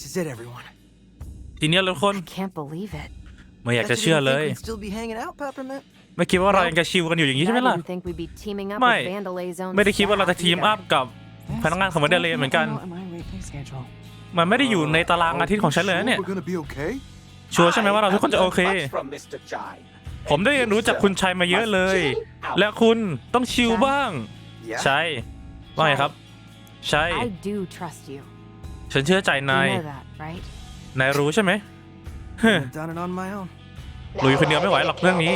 This is it, everyone. ทีเนี้ยทุกคน I can't believe it. ไม่อยาก Bet จะ you เชื่อ didn't เล think ย we'd still be hanging out, Peppermint. ไม่คิดว่าเรายังจะชิวกันอยู่อย่างนี้ใช่ไหม I ล่ะ didn't think we'd be teaming up ไม่ with Vandalay Zone ไม่ได้คิดว่าเราจะ staff ทีม either. อัพกับพนักงานของวันเดเลเหมือนกัน มันไม่ได้อยู่ในตารางอาทิตย์ของฉันเลยนะเนี่ย We're gonna be okay. ชัวร์ใช่ไหมว่าเราทุกคนจะโอเค From Mr. Chai. ผมได้เรียนรู้จากคุณชัยมาเยอะเลย และคุณต้องชิลบ้าง Yeah. ใช่ว่าไงครับ ใช่ I do trust you. ฉันเชื่อใจ You นาย know that, right? นายรู้ใช่ไหม I've done it on my own. ลุยคนเดียวไม่ไหวหรอกเรื่องนี้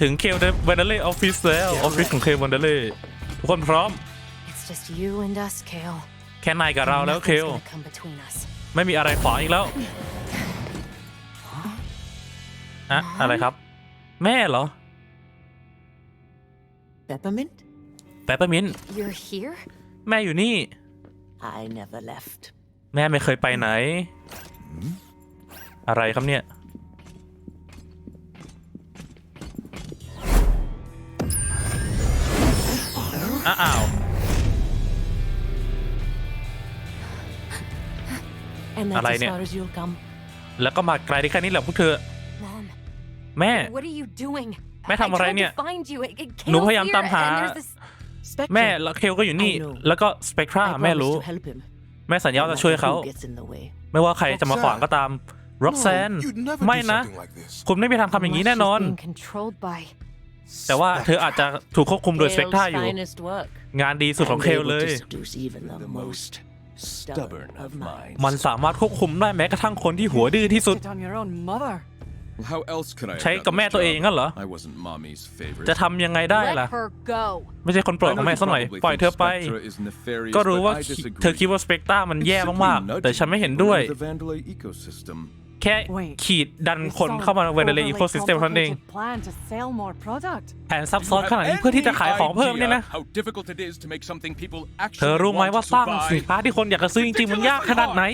ถึงเคลวันเดเล่ออฟฟิศแล้วออฟฟิศของเคลวันเดเล่ทุกคนพร้อม It's just you and us, Kale. แค่นายกับเราแล้วเค Nothing's ล gonna come between us. ไม่มีอะไรขวางอีกแล้วอะอะไรครับ แม่เหรอ Peppermint? แปปเปอร์มินต์ You're here? แม่อยู่นี่ I never left. แม่ไม่เคยไปไหน อะไรครับเนี่ย อ้าว And that's Alay as niya. far as you'll come. แล้วก็มาไกลได้แค่นี้แหละพวกเธอ Mom, แม่ what are you doing? แม่ทำอะไรเนี่ย I tried to find you. It- it- หนู Kale's พยายาม here, ตามหา แม่แล้วเคลก็อยู่นี่ I know. แล้วก็สเปกทรา I แม่ promised รู้ to help him. แม่สัญญาว่าจะช่วยเขา Who gets in the way? ไม่ว่าใครจะมาขวางก็ตามร็อกแซน No, you'd never ไม่ do นะ something like this. คุณไม่มีทางทำอย่างนี้แน่นอน Unless she's being controlled by แต่ว่าเธออาจจะถูกควบคุมโดยสเปกทรา Kale's อยู่ finest work. งานดีสุดของ I'm เคล able เลย to seduce even the most stubborn of minds. มันสามารถควบคุมได้แม้กระทั่งคนที่หัวดื้อที่สุด It on your own mother. How else could I have ใช้ done กับแม่ this ตัวเอง job? งั้นเหรอ I wasn't mommy's favorite. จะทำยังไงได้ let ล่ะ her go. ไม่ใช่คนโปรด I ของ know แม่ you ซะหน่อย probably ปล่อย think เธอไป Spectre is nefarious, ก็รู้ but ว่า I disagree. เธอคิดว่าสเปกตรามัน It's แย่ simply มากๆ nudging แต่ฉันไม่เห็น people ด้วย into the Vandalay ecosystem. แค่ขีดดันคนเข้ามาในเลอีโคซิสเต็มเท่านั้นเอง Overly complicated plan to sell more product. แผนซับซ้อนขนาดนี้เพื่อที่จะขายของเพิ่มเนี่ยนะ How difficult it is to make something people เธอ actually รู้ไหม want ว่า to สร้าง buy. สินค้าที่คนอยากจะซื้อจริงๆมันยากขนาดไหน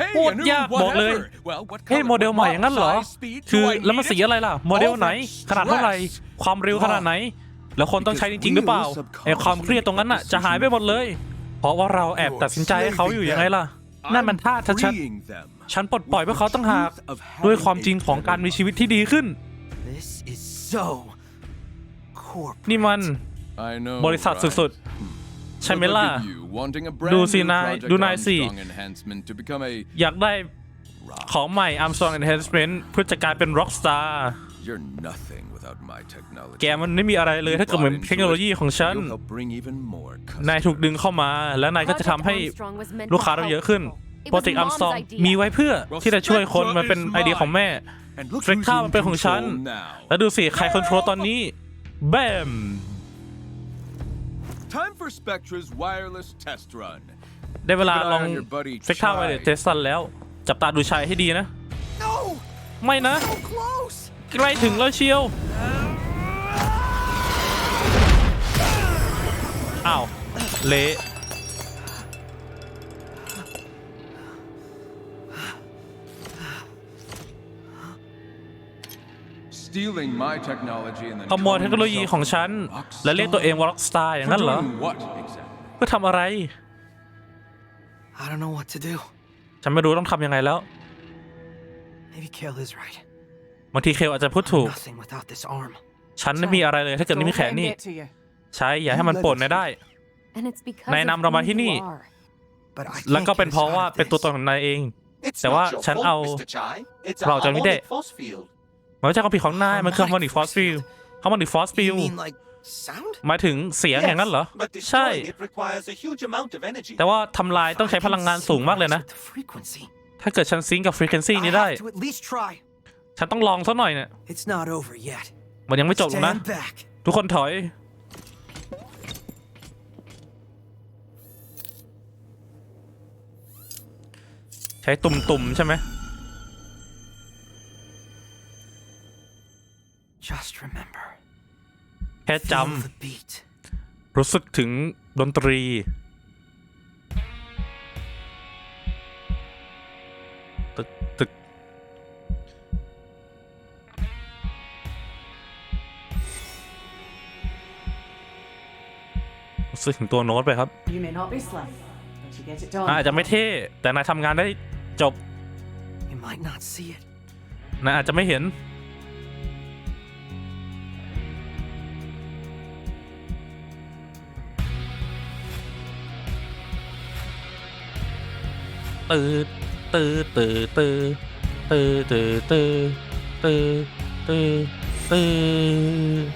Hey, โคต a ร new ยากบอกเลย whatever. Well, what เฮ้ย color, โมเดล what ใหม่อย่างนั้นเหรอ size, speed? คือ Do I แล้วมัน need สี it? อะไรล่ะ โมเดลไหน All ขนาดเท่าไหร่ stress. ความเร็วขนาดไหน แล้วคนต้องใช้จริง ๆ หรือเปล่าไอ้ความเครียดตรงนั้นน่ะจะหายไปหมดเลย เพราะว่าเราแอบตัดสินใจให้เขาอยู่ยังไงล่ะ นั่นมันท่าชัด Freeing them. ๆฉันปลดปล่อยพวกเขาตั้งหาก Truth of having ด้วยความจริงของการ a มีชีวิตที่ดีขึ้น This is so corporate. นี่มัน I know, บริษัท right? สุดๆ ใช่ไหม Look ล่ะ at you, wanting a ดู brand สิ new นาย Project ดูนายสิ Armstrong enhancement to become a อยากได้ rock. ของใหม่ Armstrong Enhancement เพื่อจะกลายเป็น Rockstar You're nothing without my technology. แกมันไม่มีอะไรเลยถ้าเกิดเหมือนเทคโนโลยีของฉัน You'll help bring even more นายถูกดึงเข้ามา แล้วนายก็จะทำให้ Armstrong was meant ลูก to ค้าเราเยอะขึ้น help people. It โปร was เจกต์อัม Mom's สตอง idea. มีไว้เพื่อ Well, ที่จะช่วยคน Spectre มันเป็น is ไอเดียของแม่ And look สเปก who's ท่า in มันเป็นของฉัน control now. แล้วดูสิ ใครคอนโทรลตอนนี้แบม Time for Spectra's wireless test run. ได้เวลาลอง Keep an eye on your buddy สเปกท่า Chai. ไวเดเทสซันแล้ว จับตาดูชายให้ดีนะ No! ไม่นะ So close! ใกล้ถึงแล้วเชียว อ้าว เละ ขโมยเทคโนโลยีของฉัน และเรียกตัวเองว่า Rockstar อย่างนั้นเหรอ For doing what exactly? เพื่อทำอะไร I don't know what to do. ฉันไม่รู้ต้องทำยังไงแล้ว Maybe Kale is right. บางทีเคลอาจจะพูดถูก Nothing without this arm. ฉันไม่มีอะไรเลยถ้าเกิดไม่มี Don't แขน let him นี่ get to you. ใช่อย่าให้มันป่นนะได้ And it's because นาย of นำเรามา who ที่นี่ you are. But I แล้ว can't ก็ get เป็นเพราะ us out ว่า of เป็นตัวตน this. ของนายเอง It's แต่ not ว่า your ฉัน fault, เอา Mr. Chai. It's a เราจะไม่ได้ harmonic force field. มันไม่ใช่ความผิดของนาย มันคือ harmonic force field harmonic force You field mean like sound? หมายถึงเสียงอย่างนั้นเหรอ but ใช่ destroying it requires a huge amount of energy. แต่ว่าทำลายต้องใช้พลังงานสูงมากเลยนะ With the frequency. ถ้าเกิดฉันซิงก์กับ frequency I นี้ได้ have to at least try. ฉันต้องลองสักหน่อยเนี่ย It's not over yet. มันยังไม่จบหรอกนะ Stand back. ทุกคนถอย ใช้ตุ่มๆใช่ไหม Just remember. แค่จ Feel the beat. ำรู้สึกถึงดนตรี ตึกตึกรู้สึกถึงตัวโน้ตไปครับ You may not be slim, but to get it นายอาจ done. จะไม่เท่ แต่นายทำงานได้จบ You might not see it. นายอาจจะไม่เห็น ตืดตืดตืดตืดตืดตืดตืดตืดตืดตืด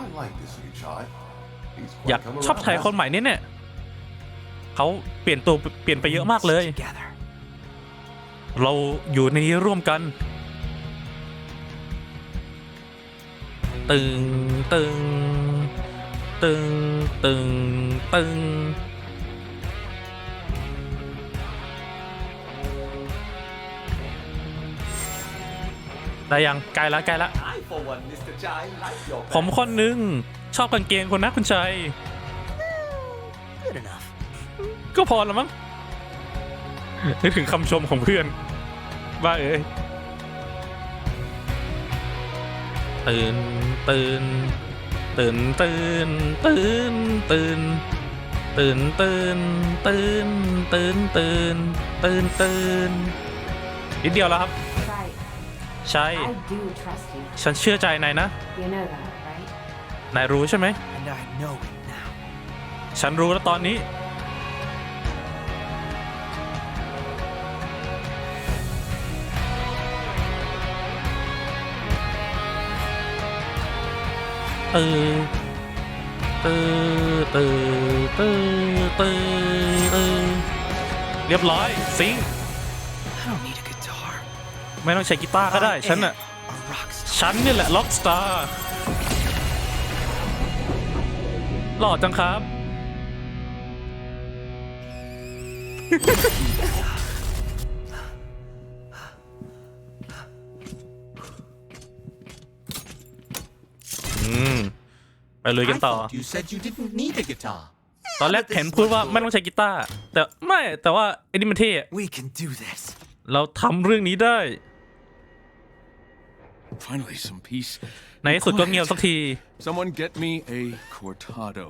I like this new child. He's อยาก quite come ชอบชายคนใหม่นี่เนี่ยเขาเปลี่ยนตัวเปลี่ยนไปเยอะมากเลย Together. เราอยู่ในนี้ร่วมกัน ตึงตึงตึงตึงตึง ได้ยังใกล้ละใกล้ละ I, for one, Mr. Jai, like your ผมคนหนึงชอบกางเกงคนนะคุณชัย Good enough. ก็พอแล้วมั้งนึกถึงคำชมของเพื่อนบ้าเอ้ยตื่นตื่นตื่นตื่นตื่นตื่นตื่นตื่นตื่นตื่นตื่นตื่นตื่นนิดเดียวแล้วครับ Right. ใช่ I do trust you. ฉันเชื่อใจนายนะ You know that, right? นายรู้ใช่ไหม And I know it now. ฉันรู้แล้วตอนนี้ ตือตือตือตือตือตือเรียบร้อย ซิงค์ ไม่ต้องใช้กีตาร์ก็ได้ ฉันน่ะ A rock star. ฉันนี่แหละล็อกสตาร์หล่อจังครับ อืม ไปลุยกัน I ต่อ thought you said you didn't need a guitar. ตอนแรกเห็นพูดว่าไม่ต้องใช้กีตาร์แต่ไม่แต่ว่าไอ้นี่มันเท่อะ We can do this. เราทำเรื่องนี้ได้ Finally, some peace. ในที่สุดก็เงียบสักที Someone get me a cortado.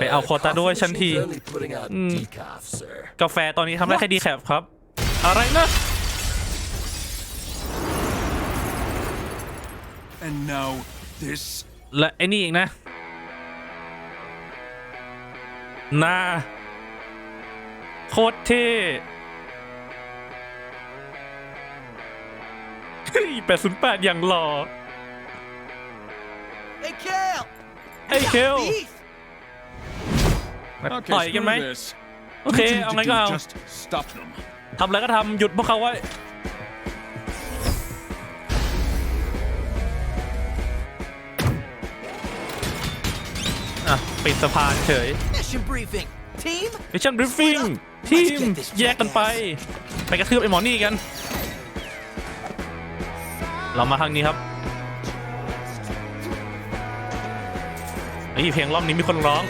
ไปเอาโคตาด้วยฉันที Only putting out decaf, sir. กาแฟตอนนี้ทำได้แค่ดีแคปครับ อะไรนะ And now this. และไอ้นี่อีกนะนาโคตรเท่ แปดศูนย์แปดอย่างหล่อ Hey, Kale! เฮ้ยเคล Beef! Okay, ต่อยกันไหม screw this. โอเค What you เอา need ไง to ก็ do เอา Just stop them. ทำอะไรก็ทำหยุดพวกเขาไว้อะปิดสะพานเฉย Mission briefing. Team? มิชชั่นบริฟฟิ้งทีม แยกกันไป ไปกระทืบไอ้หมอนี่กัน เรามาทางนี้ครับไอ้เพลงรอบนี้มีคนร้อง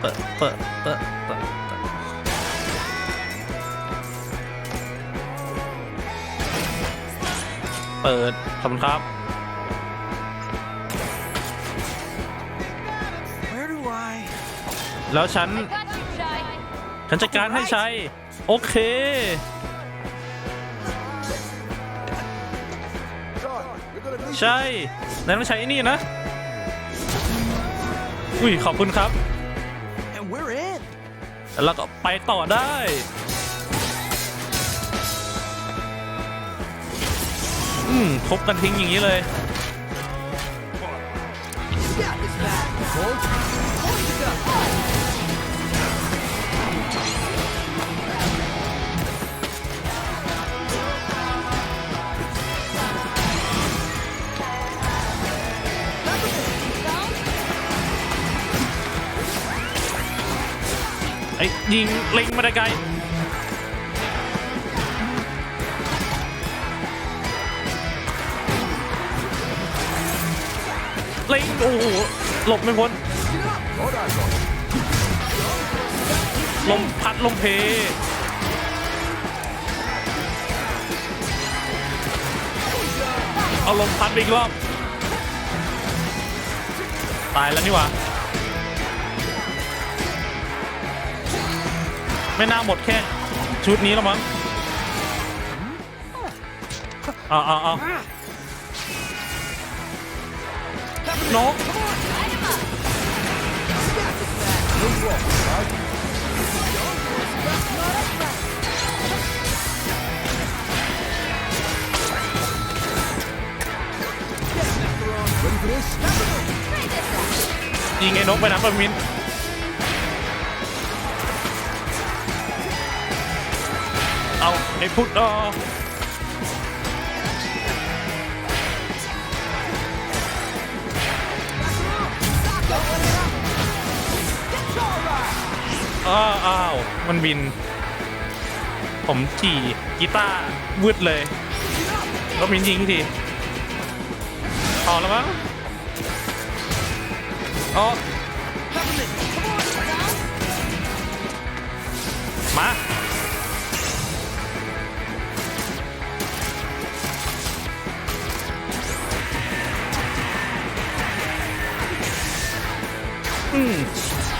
เปิดเปิดเปิดเปิดเปิดเปิดขอบคุณครับ แล้วฉัน ฉันจัดการให้ชัย โอเค ใช่นายต้องใช้ไอ้นี่นะ อุ้ย ขอบคุณครับ And we're in. แล้วก็ไปต่อได้ อืมทุบกันทิ้งอย่างนี้เลย ไอ้ยิงเล็งมาได้ไกลเล็งโอ้โหหลบไม่พ้นลมพัดลมเพเอาลมพัดอีกรอบ ตายแล้วนี่หว่า ไม่น่าหมดแค่ชุดนี้แล้วมั้งเอาเอาเอานกยิงไอ้นกไปนะปะมิน เอาไอ้พุทธออ้าวอ้าว มันบิน ผมขี่กีตาร์วืดเลยก็มินยิงทีพอแล้วมั้งอ๋อมา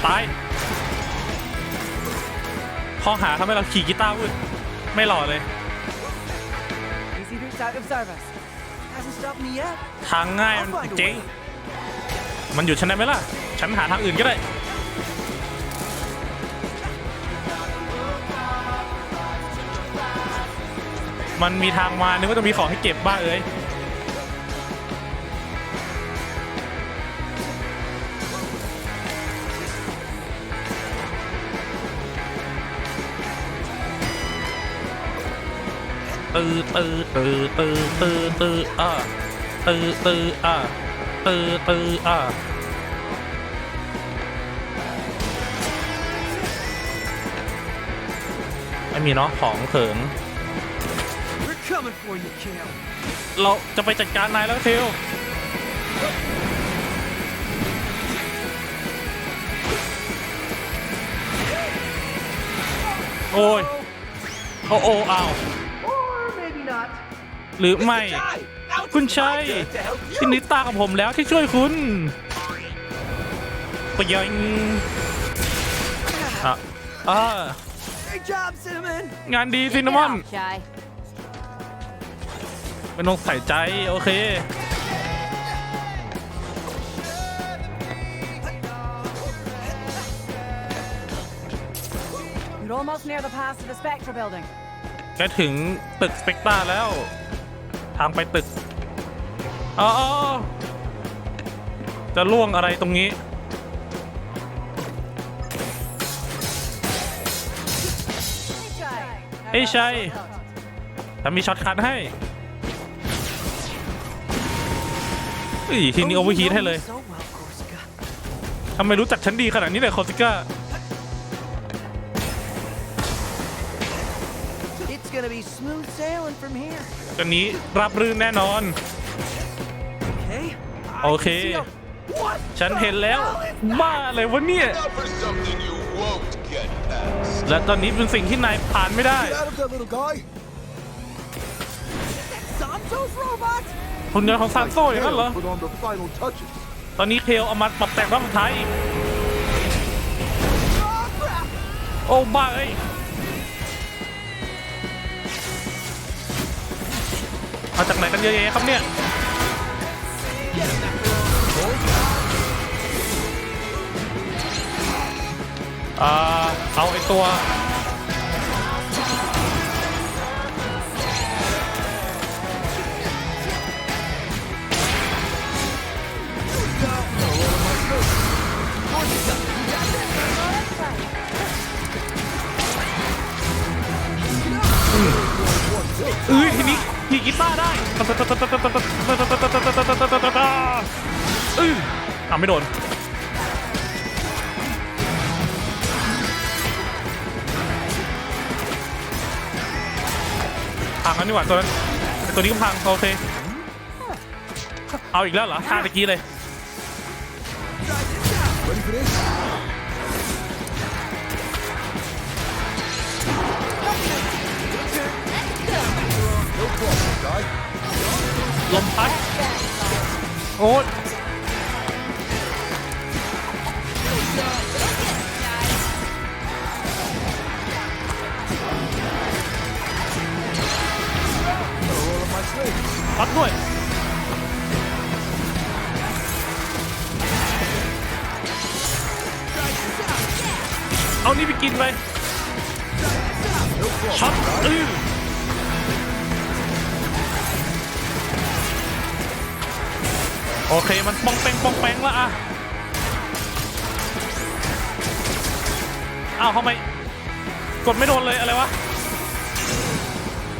ตายข้อหาทำให้เราขี่กีตาร์วืดไม่หล่อเลย Easy routes out of service. Hasn't stopped me yet. ทางง่ายมันเจ๊งมันอยู่ฉันได้ไหมล่ะ ฉันหาทางอื่นก็ได้ มันมีทางมานึกว่าจะมีของให้เก็บบ้างเอ้ย ตื้อตื้อตื้อตื้อตื้อตื้ออ่าตื้อตื้ออ่าตื้อตื้ออ่าไม่มีเนาะของเถิงเราจะไปจัดการนายแล้วเทลโอ้ยโอ้โอ้อ้าว หรือไม่ Now คุณ it's ชัย my turn to help you. ที่นิตากับผมแล้วที่ช่วยคุณปะยังอะอ่า Great job, Cinnamon. งานดีซินนามอน Shy. ไม่ต้องใส่ใจ โอเค You're almost near the pass to the Spectre building. แกถึงตึกสเปกตาแล้ว ทางไปตึกอ๋อจะล่วงอะไรตรงนี้เฮ้ยชัยถ้ามีช็อตคัทให้เฮ้ยทีนี้โอเวอร์ฮีทให้เลยทำไมรู้จักฉันดีขนาดนี้เลยคอสิก้า be smooth sailing from here. กันนี้รับรื่นแน่นอน Okay. โอเค What? ฉันเห็นแล้วบ้าอะไรวะเนี่ย Now for something you won't get past. และตอนนี้เป็นสิ่งที่นายผ่านไม่ได้ Out of there, little guy. Santos robot? คุณยนต์ของซานโซ่อย่างนั้นเหรอ Put on the final touches. ตอนนี้เคลเอามาปรับแต่งรอบสุดท้ายอีกโอ้บ้าเอ้ย มาจากไหนกันเยอะแยะครับเนี่ยเอาไอตัวเอ้ยทีนี้ ขี่กีตาร์ได้เอ้ยอะไม่โดนพังแล้วนี่หว่าตัวนั้นตัวนี้ก็พังโอเคเอาอีกแล้วเหรอท่าตะกี้เลย ลมพัดโอ้ปัดด้วยเอานี่ไปกินไปช็อตอื้อ โอเคมันปองแปงปองแปงแล้วอะอ้าวทำไมกดไม่โดนเลยอะไรวะ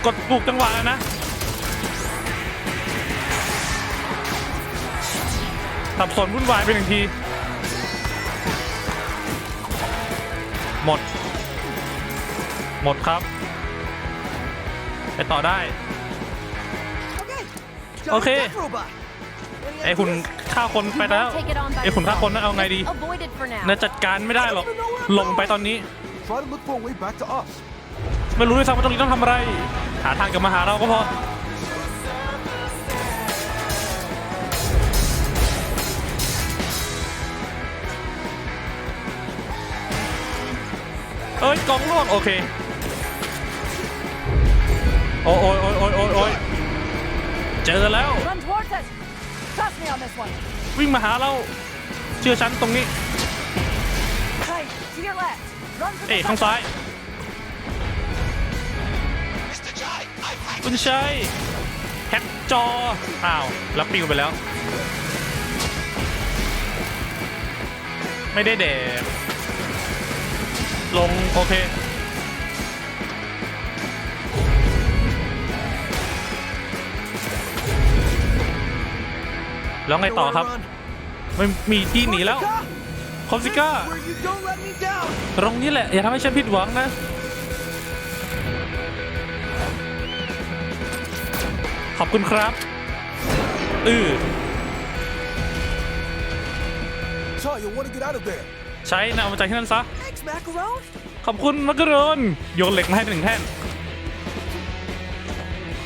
กดปลูกจังหวะนะสับสนวุ่นวายไปหนึ่งที หมด หมดครับ ไปต่อได้ โอเค ไอ้หุ่นฆ่าคนไปแล้วไอ้หุ่นฆ่าคนนั่นเอาไงดีน่าจัดการไม่ได้หรอกลงไปตอนนี้ ไม่รู้ด้วยซ้ำว่าตรงนี้ต้องทำอะไร หาทางกลับมาหาเราก็พอเอ้ยกองล่วงโอเคโอ้ยโอ้ยโอ้ยโอ้ยเจอแล้ว วิ่งมาหาเรา เชื่อฉันตรงนี้ เอ๊ะข้างซ้ายคุณชัยแฮกจอ อ้าว แล้วปิวไปแล้ว ไม่ได้เดบลง โอเค แล้วไงต่อครับ ไม่มีที่หนีแล้วคอมซิก้าตรงนี้แหละ อย่าทำให้ฉันผิดหวังนะขอบคุณครับอืใช้นะเอามาจากที่นั่นซะ ขอบคุณมักกะโรนโยนเหล็กมาให้หนึ่งแท่น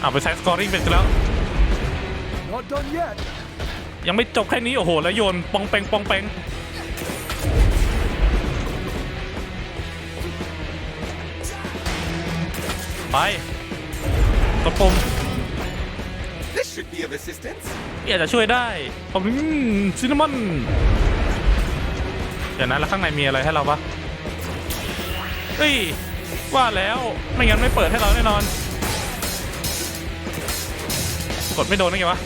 เอาไปใช้สกอร์ริงเป็นแล้ว ยังไม่จบแค่นี้โอ้โห แล้วโยนปองเปงปองเปงไปกดปุม This should be of assistance อยากจะช่วยได้ผมซินนามอนเดี๋ยวนะแล้วข้างในมีอะไรให้เราปะเฮ้ยว่าแล้วไม่งั้นไม่เปิดให้เราแน่นอน กดไม่โดนได้ไงวะ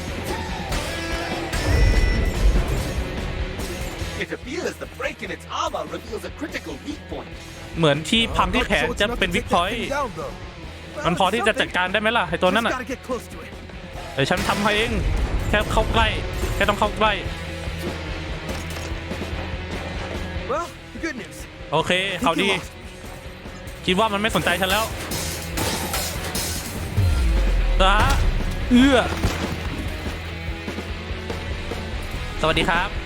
เหมือนที่พังที่แขนจะเป็นวิกพอยต์มันพอที่จะจัดการได้ไหมล่ะไอตัวนั้นอะ เดี๋ยวฉันทำให้เอง แค่เข้าใกล้ แค่ต้องเข้าใกล้โอเคเขาดี คิดว่ามันไม่สนใจฉันแล้วตาเอื้อ สวัสดีครับ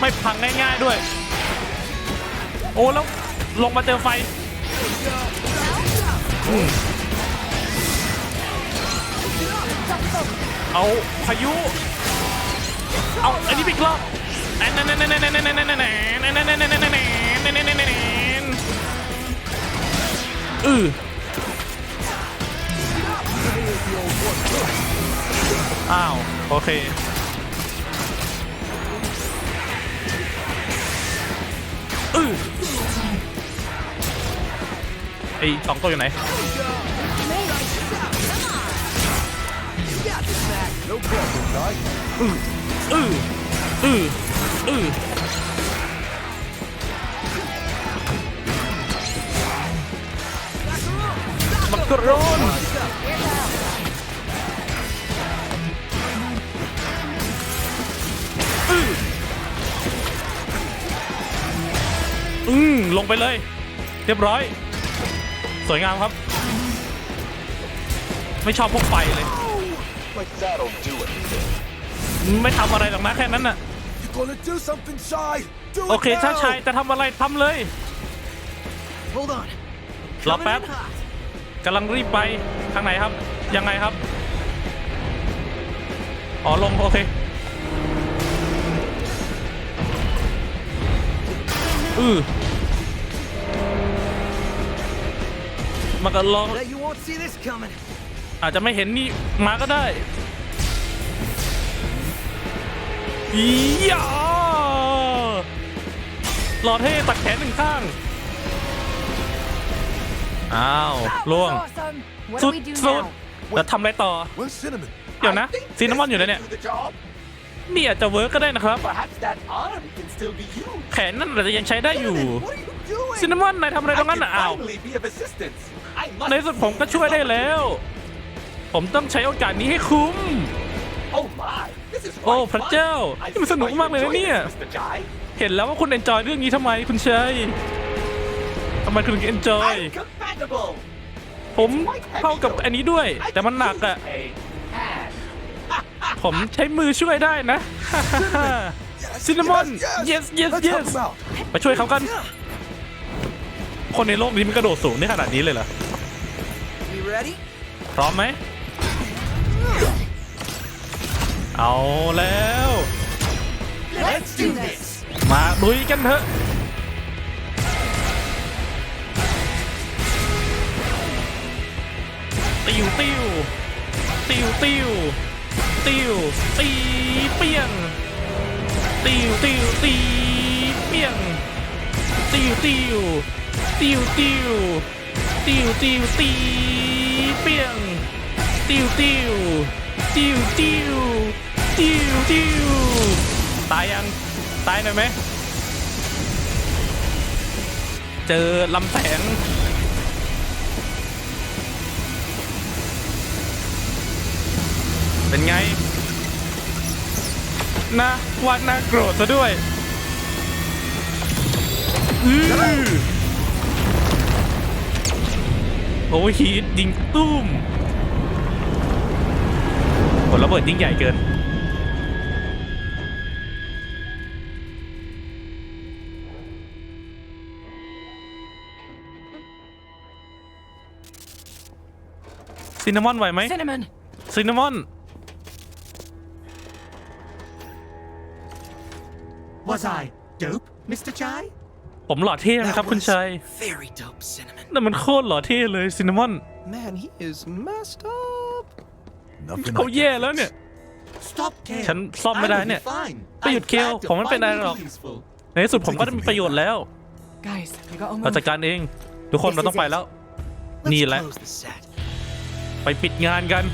ไม่พังง่ายๆด้วย โอ้แล้วลงมาเจอไฟเอาพายุ เอาอันนี้อีกแอนแนนันาวนนัน ไอสองตัวอยู่ไหน No problem, guy. อืออืออือมักกะโรน ลงไปเลย เรียบร้อย สวยงามครับ ไม่ชอบพวกไฟเลย Like that'll do it. ไม่ทำอะไรหรอกนะแค่นั้นน่ะ You gonna do something, Shy? Do โอ it เคถ้า now. ชายจะทำอะไรทำเลย Hold on. รอ Coming แป๊บ in hot. กำลังรีบไปทางไหนครับ ยังไงครับ อ๋อลงโอเค อือ มันก็ลอง Bet you won't see this coming. อาจจะไม่เห็นนี่มาก็ได้อียาหล่อเท่ตัดแขนหนึ่งข้าง อ้าว ล่วง Awesome. What สุ do ด we do สุด now? แล้วทำอะไรต่อ Where's Cinnamon? เดี๋ยวนะซินนามอนอยู่ไหนเนี่ย Do the job. นี่อาจจะเวิร์กก็ได้นะครับ Perhaps that arm can still be used. แขนนั่นอาจจะยังใช้ได้อยู่ What are you doing? ซินนามอนนายทำอะไรต I รงนั้น can น่ะอ้าว finally be of assistance. I ใน must. ที่สุดผมก็ช่วยได้แล้ว ผมต้องใช้โอกาสนี้ให้คุ้ม Oh my, this is โอ้ quite พระ fun. เจ้า I นี่มัน see สนุก why you มากเลยนะ enjoy เนี่ย this, Mr. Jai. เห็นแล้วว่าคุณเอนจอยเรื่องนี้ทำไมคุณชัยทำไมคุณถึงเอนจอย I'm compatible. ผมเข้ากับอันนี้ด้วย I แต่มันหนัก can อะ use a hand. ผมใช้มือช่วยได้นะซินนามอน yes yes Let's help yes him out. ไปช่วยเขากัน คนในโลกนี้มันกระโดดสูงได้ขนาดนี้เลยเหรอ We ready? พร้อมไหม เอาแล้ว Let's do this. มาลุยกันเถอะ ติวติวติวติวติวตีเปียงติวติวตีเปียงติวติว ติวติวติวติวตีเปียงติวติวติวติวติวติวตายยังตายหน่อยไหมเจอลำแสงเป็นไงนะวาดน่าโกรธซะด้วยอือ โอ้ฮีทยิงตุ้มผลระเบิดยิ่งใหญ่เกิน ซินนามอนไหวไหม Cinnamon. ซินนามอน Was I dope, Mr. Chai? ผมหล่อเท่นะครับคุณชัย Very dope, Cinnamon. นั่นมันโคตรหล่อเท่เลยซินนามอน Man, he is messed up. Nothing เขา like แย่ that. แล้วเนี่ย Stop, Kale. ฉันซ่อมไม่ได้ I will เนี่ย be fine. ไปหยุด I'm เคล glad to ผมไม่เป็นไร finally หรอก be useful. ในที่สุดผมก็ได้มีประโยชน์แล้ว Guys, we got เราจัดการเอง ทุกคนเราต้องไปแล้ว Let's Nii lẽ. close the set. ไปปิดงานกัน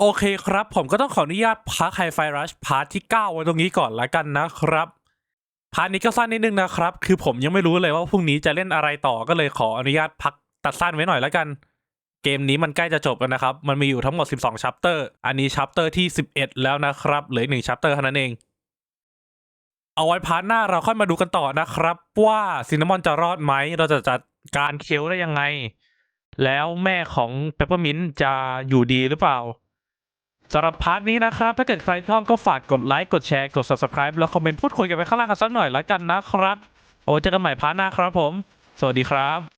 โอเคครับ ผมก็ต้องขออนุญาตพักไฮไฟรัชพาร์ทที่ 9 ไว้ตรงนี้ก่อนละกันนะครับ พาร์ทนี้ก็สั้นนิดนึงนะครับ คือผมยังไม่รู้เลยว่าพรุ่งนี้จะเล่นอะไรต่อก็เลยขออนุญาตพักตัดสั้นไว้หน่อยละกัน เกมนี้มันใกล้จะจบแล้วนะครับ มันมีอยู่ทั้งหมด 12ชัปเตอร์ อันนี้ชัปเตอร์ที่ 11 แล้วนะครับ เหลืออีกหนึ่งชัปเตอร์เท่านั้นเอง เอาไว้พาร์ทหน้าเราค่อยมาดูกันต่อนะครับ ว่าซินนามอนจะรอดไหม เราจะจัดการเคลได้ยังไง แล้วแม่ของเปปเปอร์มินจะอยู่ดีหรือเปล่า สำหรับพาร์ทนี้นะครับ ถ้าเกิดใครชอบก็ฝากกดไลค์ กดแชร์ กด subscribe แล้วคอมเมนต์พูดคุยกันไปข้างล่างกันสักหน่อยแล้วกันนะครับ โอ้เจอกันใหม่พาร์ทหน้าครับผม สวัสดีครับ